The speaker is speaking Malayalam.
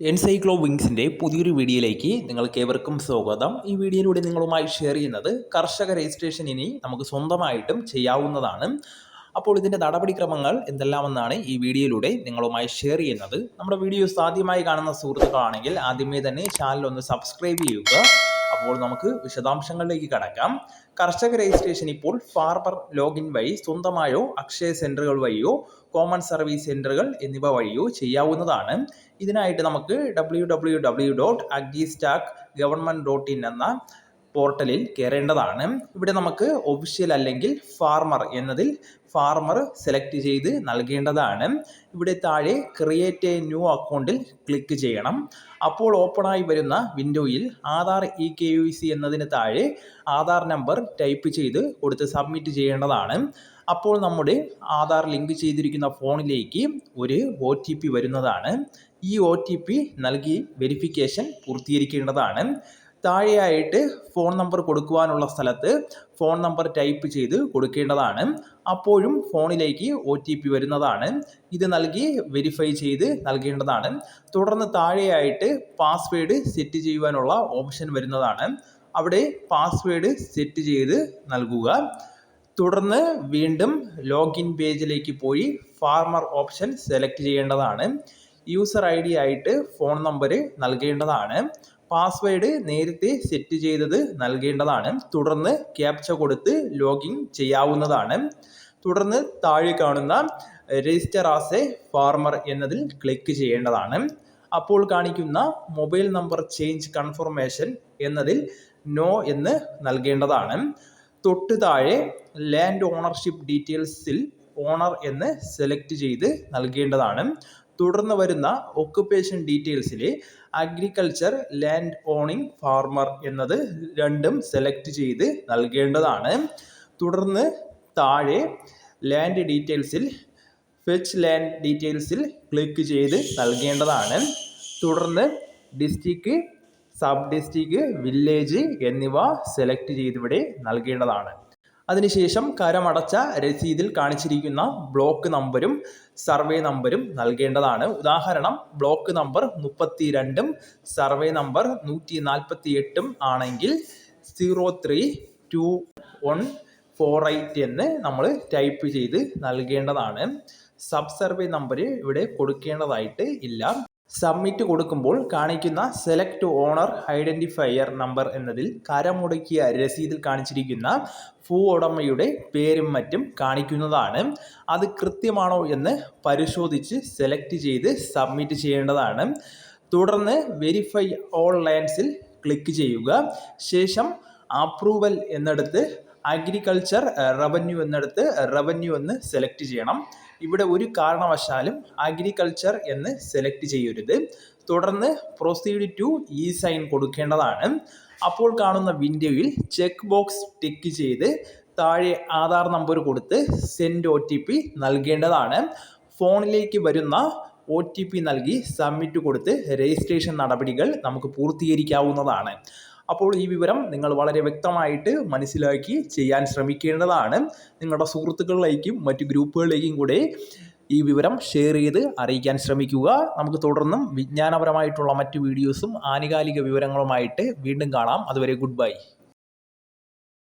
എൻസൈക്ലോ വിങ്സിന്റെ പുതിയൊരു വീഡിയോയിലേക്ക് നിങ്ങൾക്ക് ഏവർക്കും സ്വാഗതം. ഈ വീഡിയോയിലൂടെ നിങ്ങളുമായി ഷെയർ ചെയ്യുന്നത് കർഷക രജിസ്ട്രേഷൻ ഇനി നമുക്ക് സ്വന്തമായിട്ടും ചെയ്യാവുന്നതാണ്. അപ്പോൾ ഇതിന്റെ നടപടിക്രമങ്ങൾ എന്തെല്ലാമെന്നാണ് ഈ വീഡിയോയിലൂടെ നിങ്ങളുമായി ഷെയർ ചെയ്യുന്നത്. നമ്മുടെ വീഡിയോസ് ആദ്യമായി കാണുന്ന സുഹൃത്തുക്കളാണെങ്കിൽ ആദ്യമേ തന്നെ ചാനൽ ഒന്ന് സബ്സ്ക്രൈബ് ചെയ്യുക. അപ്പോൾ നമുക്ക് വിശദാംശങ്ങളിലേക്ക് കടക്കാം. കർഷക രജിസ്ട്രേഷൻ ഇപ്പോൾ ഫാർമർ ലോഗിൻ വഴി സ്വന്തമായോ അക്ഷയ സെന്ററുകൾ വഴിയോ കോമൺ സർവീസ് സെന്ററുകൾ എന്നിവ വഴിയോ ചെയ്യാവുന്നതാണ്. ഇതിനായിട്ട് നമുക്ക് W W W dot AgriStack government dot in എന്ന പോർട്ടലിൽ കയറേണ്ടതാണ് ഇവിടെ നമുക്ക് ഒഫീഷ്യൽ അല്ലെങ്കിൽ ഫാർമർ എന്നതിൽ ഫാർമർ സെലക്ട് ചെയ്ത് നൽകേണ്ടതാണ്. ഇവിടെ താഴെ ക്രിയേറ്റ് എ ന്യൂ അക്കൗണ്ടിൽ ക്ലിക്ക് ചെയ്യണം. അപ്പോൾ ഓപ്പണായി വരുന്ന വിൻഡോയിൽ Aadhaar E K Y C എന്നതിന് താഴെ ആധാർ നമ്പർ ടൈപ്പ് ചെയ്ത് കൊടുത്ത് സബ്മിറ്റ് ചെയ്യേണ്ടതാണ്. അപ്പോൾ നമ്മുടെ ആധാർ ലിങ്ക് ചെയ്തിരിക്കുന്ന ഫോണിലേക്ക് ഒരു ഒ ടി പി വരുന്നതാണ്. ഈ ഒ ടി പി നൽകി വെരിഫിക്കേഷൻ പൂർത്തീകരിക്കേണ്ടതാണ്. താഴെയായിട്ട് ഫോൺ നമ്പർ കൊടുക്കുവാനുള്ള സ്ഥലത്ത് ഫോൺ നമ്പർ ടൈപ്പ് ചെയ്ത് കൊടുക്കേണ്ടതാണ്. അപ്പോഴും ഫോണിലേക്ക് ഒ ടി പി വരുന്നതാണ്. ഇത് നൽകി വെരിഫൈ ചെയ്ത് നൽകേണ്ടതാണ്. തുടർന്ന് താഴെയായിട്ട് പാസ്വേഡ് സെറ്റ് ചെയ്യുവാനുള്ള ഓപ്ഷൻ വരുന്നതാണ്. അവിടെ പാസ്വേഡ് സെറ്റ് ചെയ്ത് നൽകുക. തുടർന്ന് വീണ്ടും ലോഗിൻ പേജിലേക്ക് പോയി ഫാർമർ ഓപ്ഷൻ സെലക്ട് ചെയ്യേണ്ടതാണ്. യൂസർ ഐ ഡി ആയിട്ട് ഫോൺ നമ്പർ നൽകേണ്ടതാണ്. പാസ്വേഡ് നേരത്തെ സെറ്റ് ചെയ്തത് നൽകേണ്ടതാണ്. തുടർന്ന് ക്യാപ്ച കൊടുത്ത് ലോഗിൻ ചെയ്യാവുന്നതാണ്. തുടർന്ന് താഴെ കാണുന്ന രജിസ്റ്റർ ആസ് എ ഫാർമർ എന്നതിൽ ക്ലിക്ക് ചെയ്യേണ്ടതാണ്. അപ്പോൾ കാണിക്കുന്ന മൊബൈൽ നമ്പർ ചേഞ്ച് കൺഫർമേഷൻ എന്നതിൽ നോ എന്ന് നൽകേണ്ടതാണ്. തൊട്ട് താഴെ ലാൻഡ് ഓണർഷിപ്പ് ഡീറ്റെയിൽസിൽ ഓണർ എന്ന് സെലക്ട് ചെയ്ത് നൽകേണ്ടതാണ്. തുടർന്ന് വരുന്ന ഒക്കുപ്പേഷൻ ഡീറ്റെയിൽസിൽ അഗ്രികൾച്ചർ ലാൻഡ് ഓണിംഗ് ഫാർമർ എന്നത് രണ്ടും സെലക്ട് ചെയ്ത് നൽകേണ്ടതാണ്. തുടർന്ന് താഴെ ലാൻഡ് ഡീറ്റെയിൽസിൽ ഫെച്ച് ലാൻഡ് ഡീറ്റെയിൽസിൽ ക്ലിക്ക് ചെയ്ത് നൽകേണ്ടതാണ്. തുടർന്ന് ഡിസ്ട്രിക്ട് സബ് ഡിസ്ട്രിക്ട് വില്ലേജ് എന്നിവ സെലക്ട് ചെയ്തിവിടെ നൽകേണ്ടതാണ്. അതിനുശേഷം കരമടച്ച രസീതിൽ കാണിച്ചിരിക്കുന്ന ബ്ലോക്ക് നമ്പരും സർവേ നമ്പരും നൽകേണ്ടതാണ്. ഉദാഹരണം ബ്ലോക്ക് നമ്പർ മുപ്പത്തി രണ്ടും സർവേ നമ്പർ നൂറ്റി നാൽപ്പത്തി എട്ടും ആണെങ്കിൽ zero three two one four eight എന്ന് നമ്മൾ ടൈപ്പ് ചെയ്ത് നൽകേണ്ടതാണ്. സബ് സർവേ നമ്പർ ഇവിടെ കൊടുക്കേണ്ടതായിട്ട് ഇല്ല. സബ്മിറ്റ് കൊടുക്കുമ്പോൾ കാണിക്കുന്ന സെലക്ട് ഓണർ ഐഡന്റിഫയർ നമ്പർ എന്നതിൽ കരമുടക്കിയ രസീതിൽ കാണിച്ചിരിക്കുന്ന ഭൂ ഉടമയുടെ പേരും മറ്റും കാണിക്കുന്നതാണ്. അത് കൃത്യമാണോ എന്ന് പരിശോധിച്ച് സെലക്ട് ചെയ്ത് സബ്മിറ്റ് ചെയ്യേണ്ടതാണ്. തുടർന്ന് വെരിഫൈ ഓൺലൈൻസിൽ ക്ലിക്ക് ചെയ്യുക. ശേഷം അപ്രൂവൽ എന്നിടത്ത് അഗ്രികൾച്ചർ റവന്യൂ എന്നിടത്ത് റവന്യൂ എന്ന് സെലക്ട് ചെയ്യണം. ഇവിടെ ഒരു കാരണവശാലും അഗ്രികൾച്ചർ എന്ന് സെലക്ട് ചെയ്യരുത്. തുടർന്ന് പ്രൊസീഡ് ടു ഇ സൈൻ കൊടുക്കേണ്ടതാണ്. അപ്പോൾ കാണുന്ന വിൻഡോയിൽ ചെക്ക് ബോക്സ് ടിക്ക് ചെയ്ത് താഴെ ആധാർ നമ്പർ കൊടുത്ത് സെൻഡ് ഒ ടി പി നൽകേണ്ടതാണ്. ഫോണിലേക്ക് വരുന്ന ഒ ടി പി നൽകി സബ്മിറ്റ് കൊടുത്ത് രജിസ്ട്രേഷൻ നടപടികൾ നമുക്ക് പൂർത്തീകരിക്കാവുന്നതാണ്. അപ്പോൾ ഈ വിവരം നിങ്ങൾ വളരെ വ്യക്തമായിട്ട് മനസ്സിലാക്കി ചെയ്യാൻ ശ്രമിക്കേണ്ടതാണ്. നിങ്ങളുടെ സുഹൃത്തുക്കളിലേക്കും മറ്റു ഗ്രൂപ്പുകളിലേക്കും കൂടെ ഈ വിവരം ഷെയർ ചെയ്ത് അറിയിക്കാൻ ശ്രമിക്കുക. നമുക്ക് തുടർന്നും വിജ്ഞാനപരമായിട്ടുള്ള മറ്റു വീഡിയോസും ആനുകാലിക വിവരങ്ങളുമായിട്ട് വീണ്ടും കാണാം. അതുവരെ ഗുഡ് ബൈ